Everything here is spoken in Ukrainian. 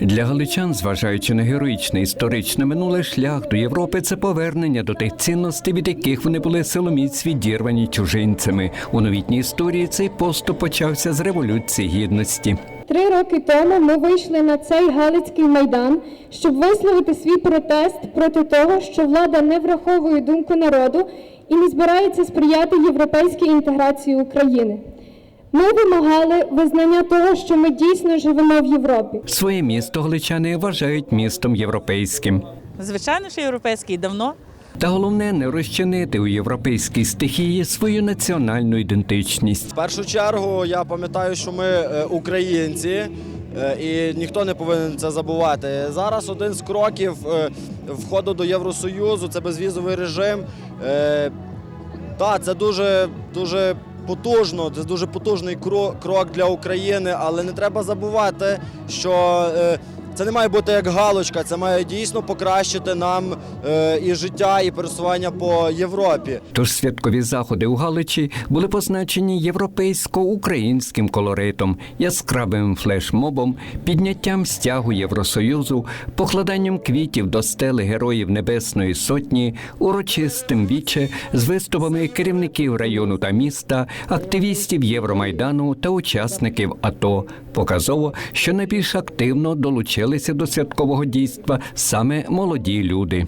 Для галичан, зважаючи на героїчне історичне минуле шлях до Європи, це повернення до тих цінностей, від яких вони були силоміць відірвані чужинцями. У новітній історії цей поступ почався з революції гідності. Три роки тому ми вийшли на цей Галицький майдан, щоб висловити свій протест проти того, що влада не враховує думку народу і не збирається сприяти європейській інтеграції України. Ми вимагали визнання того, що ми дійсно живемо в Європі. Своє місто галичани вважають містом європейським. Звичайно, що європейський давно. Та головне не розчинити у європейській стихії свою національну ідентичність. В першу чергу я пам'ятаю, що ми е, українці, е, і ніхто не повинен це забувати. Зараз один з кроків е, входу до Євросоюзу це безвізовий режим. Так, це дуже дуже потужно, це дуже потужний крок для України, але не треба забувати, що е, це не має бути як галочка, це має дійсно покращити нам е, і життя, і пересування по Європі. Тож святкові заходи у Галичі були позначені європейсько-українським колоритом, яскравим флешмобом, підняттям стягу Євросоюзу, покладанням квітів до стели Героїв Небесної Сотні, урочистим віче з виступами керівників району та міста, активістів Євромайдану та учасників АТО. Показово, що найбільш активно долучилися до святкового дійства саме молоді люди.